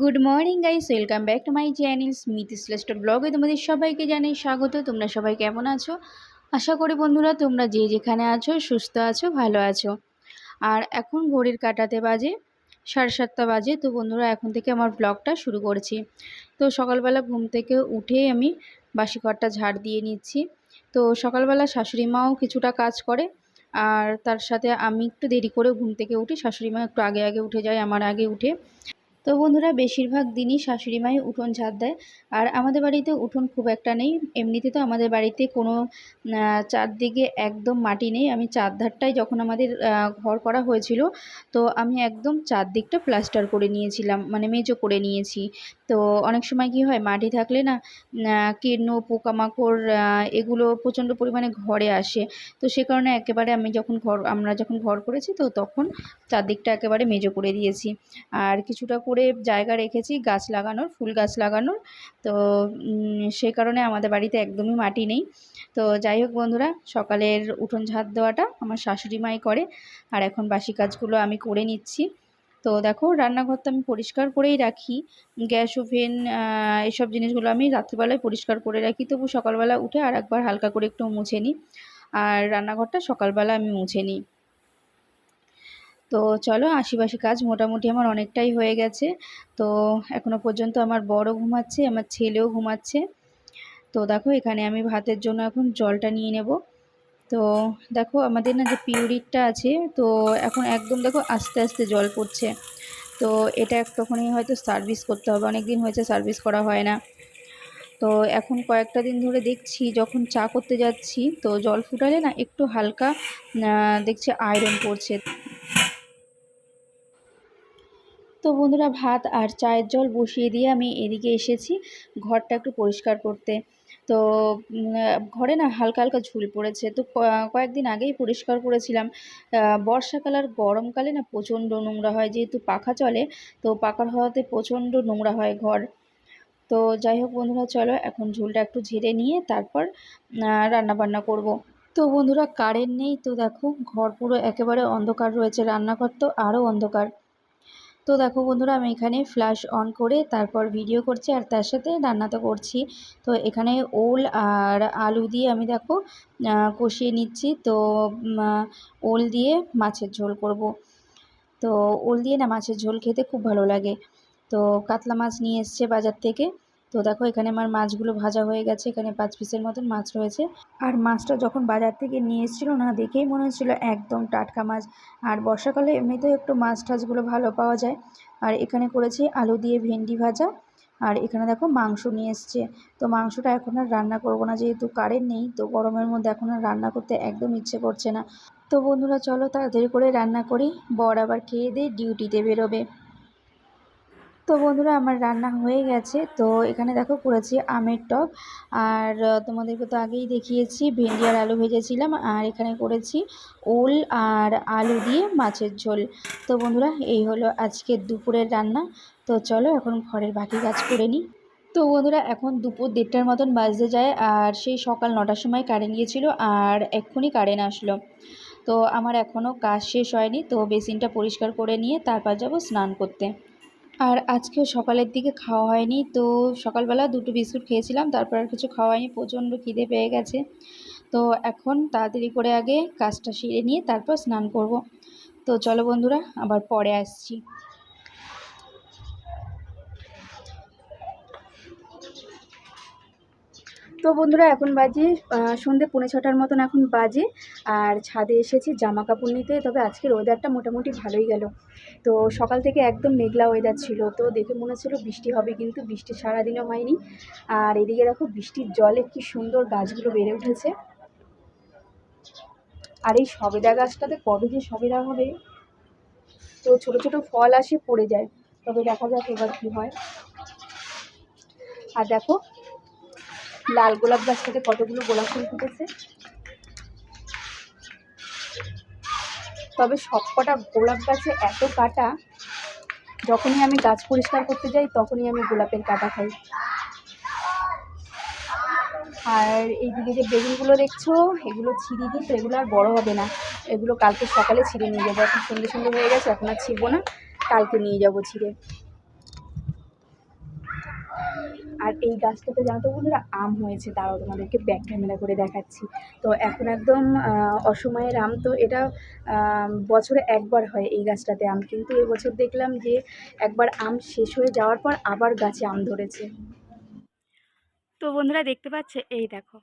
Good morning guys welcome back to my channel Smith স্লেস্টার ব্লগে তোমাদের সবাইকে জানাই স্বাগত। তোমরা সবাই কেমন আছো? আশা করি বন্ধুরা তোমরা যে যেখানে আছো, সুস্থ আছো, ভালো আছো। আর এখন ঘড়ির কাটাতে বাজে, সাড়ে সাতটা বাজে। তো বন্ধুরা, এখন থেকে আমার ব্লগটা শুরু করছি। তো সকালবেলা ঘুম থেকে উঠে আমি বাসি ঘরটা ঝাড় দিয়ে নিচ্ছি। তো সকালবেলা শাশুড়ি মাও কিছুটা কাজ করে। আর তার সাথে আমি একটু দেরি করে ঘুম থেকে উঠি। শাশুড়ি মা একটু আগে আগে উঠে যায়, আমার আগে উঠে। তো বন্ধুরা, বেশিরভাগ দিনই শাশুড়ি মাই উঠোন ঝাঁপ দেয়। আর আমাদের বাড়িতে উঠোন খুব একটা নেই। এমনিতে তো আমাদের বাড়িতে কোনো চারদিকে একদম মাটি নেই। আমি চারধারটাই যখন আমাদের ঘর করা হয়েছিল, তো আমি একদম চারদিকটা প্লাস্টার করে নিয়েছিলাম। মানে মেজো করে নিয়েছি। তো অনেক সময় কি হয়, মাটি থাকলে না কীর্ণ, পোকামাকড় এগুলো প্রচণ্ড পরিমাণে ঘরে আসে। তো সে কারণে একেবারে আমি যখন ঘর, আমরা যখন ঘর করেছি তো তখন চারদিকটা একেবারে মেজো করে দিয়েছি। আর কিছুটা করে জায়গা রেখেছি গাছ লাগানোর, ফুল গাছ লাগানোর। তো সেই কারণে আমাদের বাড়িতে একদমই মাটি নেই। তো যাই হোক বন্ধুরা, সকালের উঠোন ঝাঁত দেওয়াটা আমার শাশুড়ি মাই করে। আর এখন বাসি কাজগুলো আমি করে নিচ্ছি। তো দেখো রান্নাঘরটা আমি পরিষ্কার করেই রাখি। গ্যাস ওভেন এসব জিনিসগুলো আমি রাত্রিবেলায় পরিষ্কার করে রাখি। তবু সকালবেলা উঠে আর একবার হালকা করে একটু মুছে নিই। আর রান্নাঘরটা সকালবেলা আমি মুছে নিই। তো চলো আশিবাসি কাজ মোটামুটি আমার অনেকটাই হয়ে গেছে। তো এখনও পর্যন্ত আমার বড় ঘুমাচ্ছে, আমার ছেলেও ঘুমাচ্ছে। তো দেখো এখানে আমি ভাতের জন্য এখন জলটা নিয়ে নেব। তো দেখো আমাদের না যে পিউরিটটা আছে, তো এখন একদম দেখো আস্তে আস্তে জল পড়ছে। তো এটা তখনই হয়তো সার্ভিস করতে হবে অনেক দিন হয়েছে সার্ভিস করা হয় না। তো এখন কয়েকটা দিন ধরে দেখছি যখন চা করতে যাচ্ছি, তো জল ফুটালে না একটু হালকা দেখছি আয়রন পড়ছে। তো বন্ধুরা ভাত আর চায়ের জল বসিয়ে দিয়ে আমি এদিকে এসেছি ঘরটা একটু পরিষ্কার করতে। তো ঘরে না হালকা হালকা ঝুল পড়েছে। তো কয়েকদিন আগেই পরিষ্কার করেছিলাম। বর্ষাকাল আর গরমকালে না প্রচণ্ড নোংরা হয়। যেহেতু পাখা চলে, তো পাখার হওয়াতে প্রচণ্ড নোংরা হয় ঘর। তো যাই হোক বন্ধুরা, চলো এখন ঝুলটা একটু ঝেড়ে নিয়ে তারপর রান্না বান্না করব। তো বন্ধুরা, কারেন্ট নেই তো দেখো, ঘর পুরো একেবারে অন্ধকার রয়েছে। রান্নাঘর তো আরও অন্ধকার। তো দেখো বন্ধুরা, আমি এখানে ফ্ল্যাশ অন করে তারপর ভিডিও করছি আর তার সাথে রান্না তো করছি। তো এখানে ওল আর আলু দিয়ে আমি দেখো কষিয়ে নিচ্ছি। তো ওল দিয়ে মাছের ঝোল করব। তো ওল দিয়ে না মাছের ঝোল খেতে খুব ভালো লাগে। তো কাতলা মাছ নিয়ে এসছে বাজার থেকে। তো দেখো, এখানে আমার মাছগুলো ভাজা হয়ে গেছে। এখানে পাঁচ পিসের মতন মাছ রয়েছে। আর মাছটা যখন বাজার থেকে নিয়ে এসেছিল না, দেখেই মনে হচ্ছিল একদম টাটকা মাছ। আর বর্ষাকালে এমনিতেও একটু মাছ টাছগুলো ভালো পাওয়া যায়। আর এখানে করেছি আলু দিয়ে ভেন্ডি ভাজা। আর এখানে দেখো, মাংস নিয়ে এসছে। তো মাংসটা এখন আর রান্না করব না, যেহেতু কারেন্ট নেই, তো গরমের মধ্যে এখন আর রান্না করতে একদম ইচ্ছে করছে না। তো বন্ধুরা, চলো তাড়াতাড়ি করে রান্না করি। বর আবার খেয়ে দিয়ে ডিউটিতে বেরোবে। তো বন্ধুরা, আমার রান্না হয়ে গেছে। তো এখানে দেখো, করেছি আমের টক। আর তোমাদেরকে তো আগেই দেখিয়েছি, ভেন্ডি আর আলু ভেজেছিলাম। আর এখানে করেছি ওল আর আলু দিয়ে মাছের ঝোল। তো বন্ধুরা, এই হলো আজকের দুপুরের রান্না। তো চলো, এখন ঘরের বাকি কাজ করে নিই। তো বন্ধুরা, এখন দুপুর দেড়টার মতন বাজতে যায়। আর সেই সকাল নটার সময় কারেন্ট গিয়েছিল আর এক্ষুনি কারেন্ট আসলো। তো আমার এখনও কাজ শেষ হয়নি। তো বেসিনটা পরিষ্কার করে নিয়ে তারপর যাব স্নান করতে। আর আজকে সকালের দিকে খাওয়া হয়নি, তো সকালবেলা দুটো বিস্কুট খেয়েছিলাম, তারপর আর কিছু খাওয়া হয়নি, প্রচণ্ড খিদে পেয়ে গেছে। তো এখন তাড়াতাড়ি করে আগে কাজটা সেরে নিয়ে তারপর স্নান করব। তো চলো বন্ধুরা, আবার পরে আসছি। তো বন্ধুরা, এখন বাজে সন্ধ্যে পৌনে ছটার মতন এখন বাজে। আর ছাদে এসেছি জামা কাপড় নিতে, তবে আজকের ওয়েদারটা মোটামুটি ভালোই গেল। তো সকাল থেকে একদম মেঘলা ওয়েদার ছিল। তো দেখে মনে হচ্ছিল বৃষ্টি হবে কিন্তু বৃষ্টি সারাদিনও হয়নি। আর এদিকে দেখো বৃষ্টির জলে কি সুন্দর গাছগুলো বেড়ে উঠেছে। আর এই সবেদা গাছটাতে কবে যে সবেদা হবে? তো ছোট ছোট ফল আসে পড়ে যায়। তবে দেখা যাক এবার কী হয়। আর দেখো, লাল গোলাপ গাছটাতে কতগুলো গোলাপ ফুল ফুটেছে। তবে সবকটা গোলাপ গাছে এত কাটা, যখনই আমি গাছ পরিষ্কার করতে যাই, তখনই আমি গোলাপের কাটা খাই। আর এইদিকে যে বেগুনগুলো দেখছ, এগুলো ছিঁড়ি দিই তো এগুলো আর বড়ো হবে না। এগুলো কালকে সকালে ছিঁড়ে নিয়ে যাব। এখন সন্ধ্যে সন্ধ্যে হয়ে গেছে, এখন আর ছিঁড়বো না। কালকে নিয়ে যাব ছিঁড়ে। আর এই গাছটাতে জানো তো বন্ধুরা, আম হয়েছে। তারাও তোমাদেরকে ব্যাক ক্যামেরা করে দেখাচ্ছি। তো এখন একদম অসময়ের আম তো এটা বছরে একবার হয় এই গাছটাতে আম। কিন্তু এবছর দেখলাম যে একবার আম শেষ হয়ে যাওয়ার পর আবার গাছে আম ধরেছে। তো বন্ধুরা দেখতে পাচ্ছে, এই দেখো।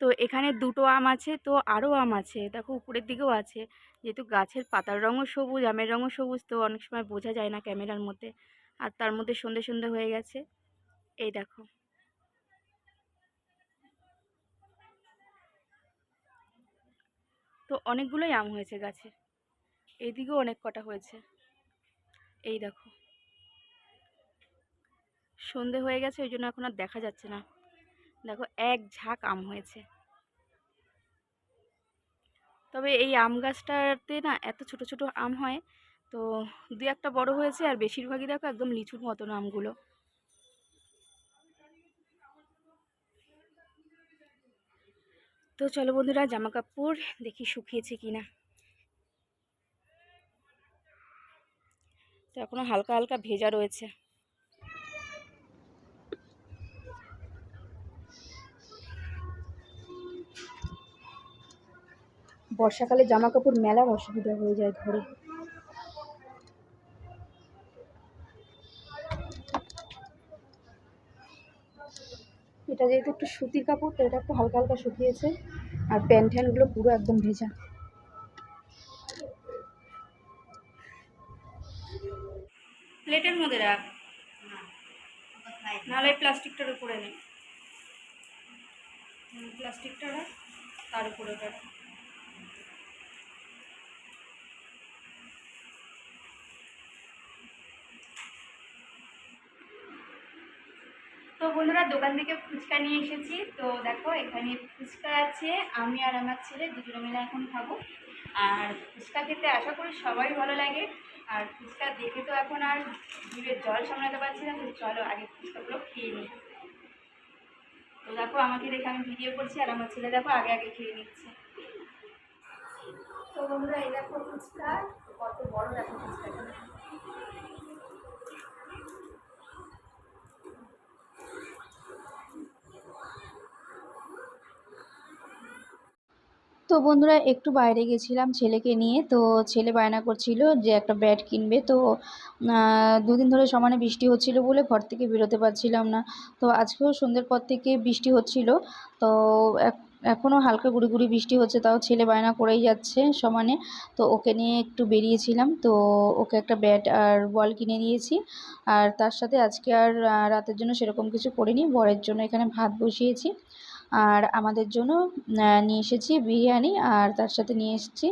তো এখানে দুটো আম আছে, তো আরও আম আছে। দেখো, উপরের দিকেও আছে। যেহেতু গাছের পাতার রঙও সবুজ, আমের রঙও সবুজ, তো অনেক সময় বোঝা যায় না ক্যামেরার মধ্যে। আর তার মধ্যে সন্ধে সন্ধে হয়ে গেছে। এই দেখো। তো অনেকগুলোই আম হয়েছে গাছে। এইদিকেও অনেক কটা হয়েছে। এই দেখো। সন্ধে হয়ে গেছে, ওই জন্য এখন আর দেখা যাচ্ছে না। দেখো, এক ঝাঁক আম হয়েছে। তবে এই আম গাছটাতে না এত ছোট ছোট আম হয় তো দু একটা বড় হয়েছে আর বেশিরভাগই দেখো একদম লিচুর মতন আমগুলো তো চলো বন্ধুরা জামা কাপড় দেখি শুকিয়েছে কিনা। তো এখনও হালকা হালকা ভেজা রয়েছে। বর্ষাকালে জামা কাপড় মেলার অসুবিধা হয়ে যায় ঘরে। এটা যেহেতু একটু সুতির কাপড়, তো এটা একটু হালকা হালকা শুকিয়েছে। আর প্যান্ট হ্যান্ডগুলো পুরো একদম ভেজা। প্লেটের মধ্যে রাখ। নাহলে প্লাস্টিকটার উপরে নেই। প্লাস্টিকটা রাখ, তার উপরে রাখ। তো বন্ধুরা, দোকান থেকে ফুচকা নিয়ে এসেছি। তো দেখো, এখানে ফুচকা আছে। আমি আর আমার ছেলে দুজনে মিলে এখন খাব। আর ফুচকা খেতে আশা করি সবাই ভালো লাগে। আর ফুচকা দেখে তো এখন আর জিভের জল সামলাতে পারছি না, তো চলো আগে ফুচকাগুলো খেয়ে নিই। তো দেখো, আমাকে দেখে আমি ভিডিও করছি, আর আমার ছেলে দেখো, আগে আগে খেয়ে নিচ্ছে। তো বন্ধুরা, এই দেখো ফুচকা। কত বড় দেখো ফুচকাটা। তো বন্ধুরা একটু বাইরে গেছিলাম ছেলেকে নিয়ে, তো ছেলে বায়না করছিল যে একটা ব্যাট কিনবে। তো দুদিন ধরে সমানে বৃষ্টি হচ্ছিল বলে ঘর থেকে বেরোতে পারছিলাম না। তো আজকেও সন্ধ্যের পর থেকে বৃষ্টি হচ্ছিল। তো এখনও হালকা গুড়ি গুড়ি বৃষ্টি হচ্ছে, তাও ছেলে বায়না করেই যাচ্ছে সমানে। তো ওকে নিয়ে একটু বেরিয়েছিলাম। তো ওকে একটা ব্যাট আর বল কিনে দিয়েছি। আর তার সাথে আজকে আর রাতের জন্য সেরকম কিছু করিনি। বরের জন্য এখানে ভাত বসিয়েছি। আর আমাদের জন্য নিয়ে এসেছি বিরিয়ানি আর তার সাথে নিয়ে এসেছি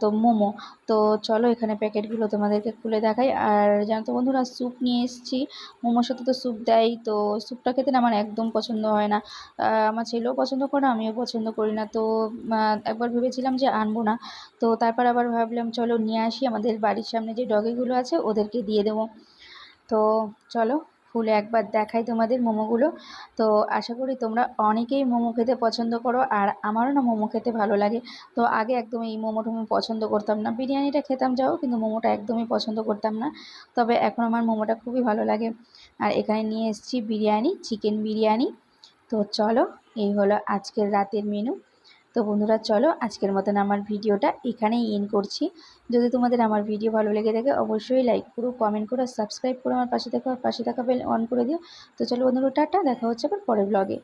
তো মোমো। তো চলো এখানে প্যাকেটগুলো তোমাদেরকে খুলে দেখাই। আর জানো তো বন্ধুরা, স্যুপ নিয়ে এসেছি। মোমোর সাথে তো স্যুপ দেয় তো স্যুপটা খেতে না আমার একদম পছন্দ হয় না। আমার ছেলেও পছন্দ করে না, আমিও পছন্দ করি না। তো একবার ভেবেছিলাম যে আনব না। তো তারপর আবার ভাবলাম, চলো নিয়ে আসি। আমাদের বাড়ির সামনে যে ডগিগুলো আছে, ওদেরকে দিয়ে দেবো। তো চলো খুলে একবার দেখাই তোমাদের মোমোগুলো। তো আশা করি তোমরা অনেকেই মোমো খেতে পছন্দ করো, আর আমারও না মোমো খেতে ভালো লাগে। তো আগে একদম এই মোমো টোমো পছন্দ করতাম না। বিরিয়ানিটা খেতাম যাও, কিন্তু মোমোটা একদমই পছন্দ করতাম না। তবে এখন আমার মোমোটা খুবই ভালো লাগে। আর এখানে নিয়ে এসেছি বিরিয়ানি, চিকেন বিরিয়ানি। তো চলো, এই হলো আজকের রাতের মেনু তো বন্ধুরা, চলো আজকের মতন আমার ভিডিওটা এখানেই ইন করছি। যদি তোমাদের আমার ভিডিও ভালো লেগে থাকে, অবশ্যই লাইক করো কমেন্ট করো সাবস্ক্রাইব করো আমার পাশে থাকো পাশে থাকা বেল অন করে দিও। তো চলো বন্ধুরা, টাটা, দেখা হচ্ছে আবার পরের ব্লগে